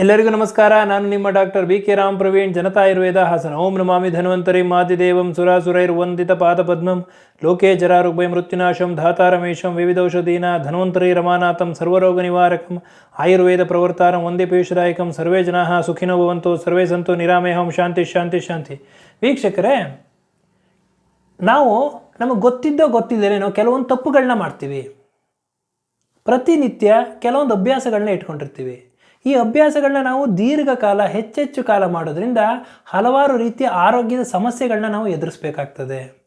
ಎಲ್ಲರಿಗೂ ನಮಸ್ಕಾರ. ನಾನು ನಿಮ್ಮ doctor B K Ram Praveen, Janata Ayurveda Hassan. ಓಂ ನಮಾಮಿ ಧನ್ವಂತರಿ. ಮಾದಿದೇವಂ ಸುರಾಸುರೈರ್ವಂದಿತ ಪಾದಪದ್ಮಂ. ಲೋಕೆ ಜರಾರುಗ್ಭಯ ಮೃತ್ಯುನಾಶಂ ಧಾತಾರಮೇಶಂ ವಿವಿಧೌಷಧೀನ ಧನ್ವಂತರಿ ರಮಾನಾಥಂ ಸರ್ವರೋಗ ನಿವಾರಕಂ. ಆಯುರ್ವೇದ ಪ್ರವರ್ತಾರಂ ಒಂದೇ ಪೀಯೂಷದಾಯಕಂ ಸರ್ವೇ ಜನಾ ಸುಖಿನೋ ಭವಂತು, ಸರ್ವೇ ಸಂತೋ ನಿರಾಮೇಹಂ ಶಾಂತಿ ಶಾಂತಿ ಶಾಂತಿ. ವೀಕ್ಷಕರೇ, ನಾವು ನಮಗೆ ಗೊತ್ತಿದ್ದೋ ಗೊತ್ತಿಲ್ಲದೇ ನಾವು ಕೆಲವೊಂದು ತಪ್ಪುಗಳನ್ನ ಮಾಡ್ತೀವಿ. ಪ್ರತಿನಿತ್ಯ ಕೆಲವೊಂದು ಅಭ್ಯಾಸಗಳನ್ನ ಇಟ್ಕೊಂಡಿರ್ತೀವಿ. ಈ ಅಭ್ಯಾಸಗಳನ್ನ ನಾವು ದೀರ್ಘಕಾಲ, ಹೆಚ್ಚೆಚ್ಚು ಕಾಲ ಮಾಡೋದ್ರಿಂದ ಹಲವಾರು ರೀತಿಯ ಆರೋಗ್ಯದ ಸಮಸ್ಯೆಗಳನ್ನ ನಾವು ಎದುರಿಸಬೇಕಾಗ್ತದೆ.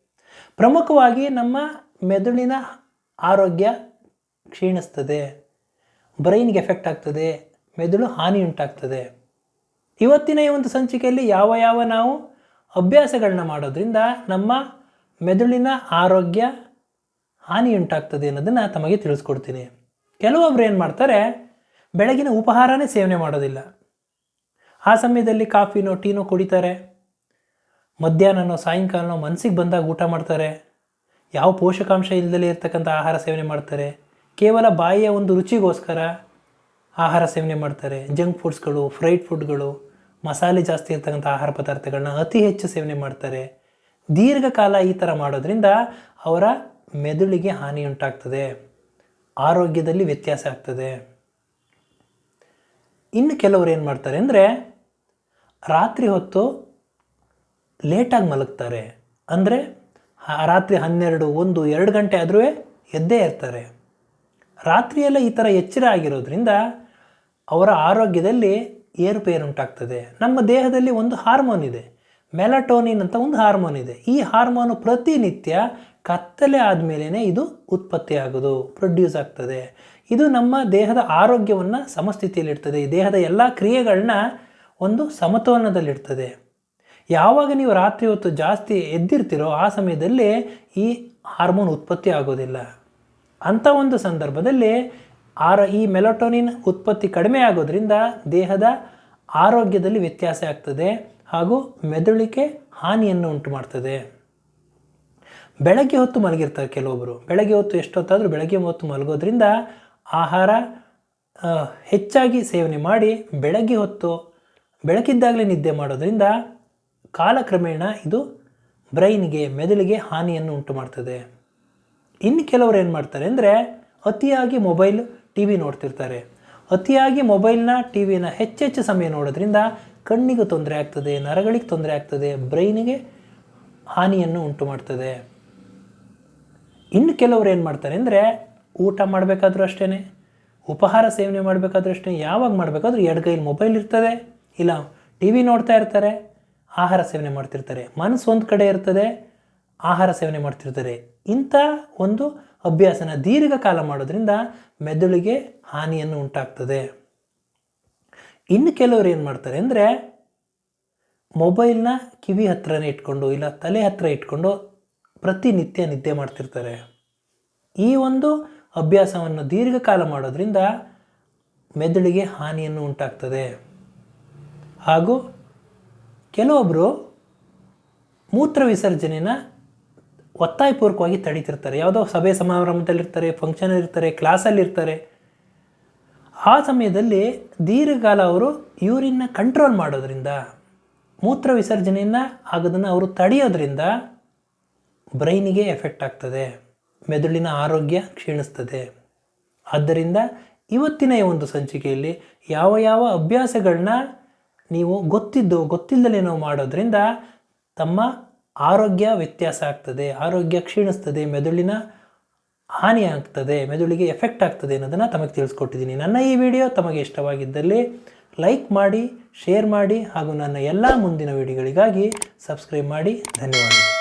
ಪ್ರಮುಖವಾಗಿ ನಮ್ಮ ಮೆದುಳಿನ ಆರೋಗ್ಯ ಕ್ಷೀಣಿಸ್ತದೆ. ಬ್ರೈನ್ಗೆ ಎಫೆಕ್ಟ್ ಆಗ್ತದೆ. ಮೆದುಳು ಹಾನಿ ಉಂಟಾಗ್ತದೆ. ಇವತ್ತಿನ ಈ ಒಂದು ಸಂಚಿಕೆಯಲ್ಲಿ ಯಾವ ಯಾವ ನಾವು ಅಭ್ಯಾಸಗಳನ್ನ ಮಾಡೋದ್ರಿಂದ ನಮ್ಮ ಮೆದುಳಿನ ಆರೋಗ್ಯ ಹಾನಿ ಉಂಟಾಗ್ತದೆ ಅನ್ನೋದನ್ನು ತಮಗೆ ತಿಳಿಸ್ಕೊಡ್ತೀನಿ. ಕೆಲವೊಬ್ರು ಏನು ಮಾಡ್ತಾರೆ ಬೆಳಗಿನ ಉಪಹಾರನೇ ಸೇವನೆ ಮಾಡೋದಿಲ್ಲ. ಆ ಸಮಯದಲ್ಲಿ ಕಾಫಿನೋ, ಟೀನೋ ಕುಡಿತಾರೆ. ಮಧ್ಯಾಹ್ನನೋ, ಸಾಯಂಕಾಲನೋ ಮನಸ್ಸಿಗೆ ಬಂದಾಗ ಊಟ ಮಾಡ್ತಾರೆ. ಯಾವ ಪೋಷಕಾಂಶ ಇಲ್ಲದಲೇ ಇರ್ತಕ್ಕಂಥ ಆಹಾರ ಸೇವನೆ ಮಾಡ್ತಾರೆ. ಕೇವಲ ಬಾಯಿಯ ಒಂದು ರುಚಿಗೋಸ್ಕರ ಆಹಾರ ಸೇವನೆ ಮಾಡ್ತಾರೆ. ಜಂಕ್ ಫುಡ್ಸ್ಗಳು, ಫ್ರೈಡ್ ಫುಡ್ಗಳು, ಮಸಾಲೆ ಜಾಸ್ತಿ ಇರ್ತಕ್ಕಂಥ ಆಹಾರ ಪದಾರ್ಥಗಳನ್ನ ಅತಿ ಹೆಚ್ಚು ಸೇವನೆ ಮಾಡ್ತಾರೆ. ದೀರ್ಘಕಾಲ ಈ ಥರ ಮಾಡೋದ್ರಿಂದ ಅವರ ಮೆದುಳಿಗೆ ಹಾನಿ ಉಂಟಾಗ್ತದೆ ಆರೋಗ್ಯದಲ್ಲಿ ವ್ಯತ್ಯಾಸ ಆಗ್ತದೆ. ಇನ್ನು ಕೆಲವರು ಏನು ಮಾಡ್ತಾರೆ ಅಂದರೆ ರಾತ್ರಿ ಹೊತ್ತು ಲೇಟಾಗಿ ಮಲಗ್ತಾರೆ. ಅಂದರೆ ರಾತ್ರಿ ಹನ್ನೆರಡು, ಒಂದು, ಎರಡು ಗಂಟೆ ಆದರೂ ಎದ್ದೇ ಇರ್ತಾರೆ. ರಾತ್ರಿಯೆಲ್ಲ ಈ ಥರ ಎಚ್ಚರ ಆಗಿರೋದ್ರಿಂದ ಅವರ ಆರೋಗ್ಯದಲ್ಲಿ ಏರುಪೇರು ಉಂಟಾಗ್ತದೆ. ನಮ್ಮ ದೇಹದಲ್ಲಿ ಒಂದು ಹಾರ್ಮೋನ್ ಇದೆ. ಮೆಲಟೋನಿನ್ ಅಂತ ಒಂದು ಹಾರ್ಮೋನ್ ಇದೆ. ಈ ಹಾರ್ಮೋನು ಪ್ರತಿನಿತ್ಯ ಕತ್ತಲೆ ಆದಮೇಲೆ ಇದು ಉತ್ಪತ್ತಿ ಆಗೋದು, ಪ್ರೊಡ್ಯೂಸ್ ಆಗ್ತದೆ. ಇದು ನಮ್ಮ ದೇಹದ ಆರೋಗ್ಯವನ್ನು ಸಮಸ್ಥಿತಿಯಲ್ಲಿಡ್ತದೆ. ಈ ದೇಹದ ಎಲ್ಲ ಕ್ರಿಯೆಗಳನ್ನ ಒಂದು ಸಮತೋಲನದಲ್ಲಿಡ್ತದೆ. ಯಾವಾಗ ನೀವು ರಾತ್ರಿ ಹೊತ್ತು ಜಾಸ್ತಿ ಎದ್ದಿರ್ತೀರೋ ಆ ಸಮಯದಲ್ಲಿ ಈ ಹಾರ್ಮೋನ್ ಉತ್ಪತ್ತಿ ಆಗೋದಿಲ್ಲ. ಅಂಥ ಒಂದು ಸಂದರ್ಭದಲ್ಲಿ ಆರ, ಈ ಮೆಲಟೋನಿನ್ ಉತ್ಪತ್ತಿ ಕಡಿಮೆ ಆಗೋದ್ರಿಂದ ದೇಹದ ಆರೋಗ್ಯದಲ್ಲಿ ವ್ಯತ್ಯಾಸ ಆಗ್ತದೆ ಹಾಗೂ ಮೆದುಳಿಗೆ ಹಾನಿಯನ್ನು ಉಂಟು ಮಾಡ್ತದೆ. ಬೆಳಗ್ಗೆ ಹೊತ್ತು ಮಲಗಿರ್ತಾರೆ ಕೆಲವೊಬ್ಬರು ಬೆಳಗ್ಗೆ ಹೊತ್ತು ಎಷ್ಟೊತ್ತಾದರೂ ಬೆಳಗ್ಗೆ ಹೊತ್ತು ಮಲಗೋದ್ರಿಂದ ಆಹಾರ ಹೆಚ್ಚಾಗಿ ಸೇವನೆ ಮಾಡಿ ಬೆಳಗ್ಗೆ ಹೊತ್ತು ಬೆಳಕಿದ್ದಾಗಲೇ ನಿದ್ದೆ ಮಾಡೋದರಿಂದ ಕಾಲಕ್ರಮೇಣ ಇದು ಬ್ರೈನ್ಗೆ, ಮೆದುಳಿಗೆ ಹಾನಿಯನ್ನು ಉಂಟು ಮಾಡ್ತದೆ ಇನ್ನು ಕೆಲವರು ಏನು ಮಾಡ್ತಾರೆ ಅಂದರೆ ಅತಿಯಾಗಿ ಮೊಬೈಲ್ ಟಿ ವಿ ನೋಡ್ತಿರ್ತಾರೆ. ಅತಿಯಾಗಿ ಮೊಬೈಲ್ನ ಟಿ ವಿನ ಹೆಚ್ಚೆಚ್ಚು ಸಮಯ ನೋಡೋದ್ರಿಂದ ಕಣ್ಣಿಗೂ ತೊಂದರೆ ಆಗ್ತದೆ, ನರಗಳಿಗೆ ತೊಂದರೆ ಆಗ್ತದೆ, ಬ್ರೈನಿಗೆ ಹಾನಿಯನ್ನು ಉಂಟು ಮಾಡ್ತದೆ ಇನ್ನು ಕೆಲವರು ಏನು ಮಾಡ್ತಾರೆ ಅಂದರೆ ಊಟ ಮಾಡಬೇಕಾದ್ರೂ ಅಷ್ಟೇ ಉಪಹಾರ ಸೇವನೆ ಮಾಡಬೇಕಾದ್ರೂ ಅಷ್ಟೇ, ಯಾವಾಗ ಮಾಡಬೇಕಾದ್ರೂ ಎರಡು ಕೈಲಿ ಮೊಬೈಲ್ ಇರ್ತದೆ, ಇಲ್ಲ ಟಿ ವಿ ನೋಡ್ತಾ ಇರ್ತಾರೆ, ಆಹಾರ ಸೇವನೆ ಮಾಡ್ತಿರ್ತಾರೆ. ಮನಸ್ಸು ಒಂದು ಕಡೆ ಇರ್ತದೆ, ಆಹಾರ ಸೇವನೆ ಮಾಡ್ತಿರ್ತಾರೆ. ಇಂಥ ಒಂದು ಅಭ್ಯಾಸನ ದೀರ್ಘಕಾಲ ಮಾಡೋದ್ರಿಂದ ಮೆದುಳಿಗೆ ಹಾನಿಯನ್ನು ಉಂಟಾಗ್ತದೆ. ಇನ್ನು ಕೆಲವರು ಏನು ಮಾಡ್ತಾರೆ ಅಂದರೆ, ಮೊಬೈಲ್ನ ಕಿವಿ ಹತ್ರನೇ ಇಟ್ಕೊಂಡು ಇಲ್ಲ ತಲೆ ಹತ್ರ ಇಟ್ಕೊಂಡು ಪ್ರತಿನಿತ್ಯ ನಿದ್ದೆ ಮಾಡ್ತಿರ್ತಾರೆ. ಈ ಒಂದು ಅಭ್ಯಾಸವನ್ನು ದೀರ್ಘಕಾಲ ಮಾಡೋದ್ರಿಂದ ಮೆದುಳಿಗೆ ಹಾನಿಯನ್ನು ಉಂಟಾಗ್ತದೆ. ಹಾಗೂ ಕೆಲವೊಬ್ಬರು ಮೂತ್ರ ವಿಸರ್ಜನೆನ ಒತ್ತಾಯಪೂರ್ವಕವಾಗಿ ತಡೀತಿರ್ತಾರೆ. ಯಾವುದೋ ಸಭೆ ಸಮಾರಂಭದಲ್ಲಿರ್ತಾರೆ ಫಂಕ್ಷನಲ್ಲಿರ್ತಾರೆ ಕ್ಲಾಸಲ್ಲಿರ್ತಾರೆ ಆ ಸಮಯದಲ್ಲಿ ದೀರ್ಘಕಾಲ ಅವರು ಯೂರಿನ್ನ ಕಂಟ್ರೋಲ್ ಮಾಡೋದ್ರಿಂದ, ಮೂತ್ರ ವಿಸರ್ಜನೆಯನ್ನು ಆಗೋದನ್ನು ಅವರು ತಡೆಯೋದ್ರಿಂದ ಬ್ರೈನಿಗೆ ಎಫೆಕ್ಟ್ ಆಗ್ತದೆ. ಮೆದುಳಿನ ಆರೋಗ್ಯ ಕ್ಷೀಣಿಸ್ತದೆ. ಆದ್ದರಿಂದ ಇವತ್ತಿನ ಈ ಒಂದು ಸಂಚಿಕೆಯಲ್ಲಿ ಯಾವ ಯಾವ ಅಭ್ಯಾಸಗಳನ್ನ ನೀವು ಗೊತ್ತಿದ್ದು ಗೊತ್ತಿಲ್ಲದೇನೋ ಮಾಡೋದ್ರಿಂದ ತಮ್ಮ ಆರೋಗ್ಯ ವ್ಯತ್ಯಾಸ ಆಗ್ತದೆ, ಆರೋಗ್ಯ ಕ್ಷೀಣಿಸ್ತದೆ, ಮೆದುಳಿನ ಹಾನಿ ಆಗ್ತದೆ, ಮೆದುಳಿಗೆ ಎಫೆಕ್ಟ್ ಆಗ್ತದೆ ಅನ್ನೋದನ್ನು ತಮಗೆ ತಿಳಿಸ್ಕೊಟ್ಟಿದ್ದೀನಿ. ನನ್ನ ಈ ವಿಡಿಯೋ ತಮಗೆ ಇಷ್ಟವಾಗಿದ್ದಲ್ಲಿ ಲೈಕ್ ಮಾಡಿ, ಶೇರ್ ಮಾಡಿ ಹಾಗೂ ನನ್ನ ಎಲ್ಲ ಮುಂದಿನ ವಿಡಿಯೋಗಳಿಗಾಗಿ ಸಬ್ಸ್ಕ್ರೈಬ್ ಮಾಡಿ. ಧನ್ಯವಾದಗಳು.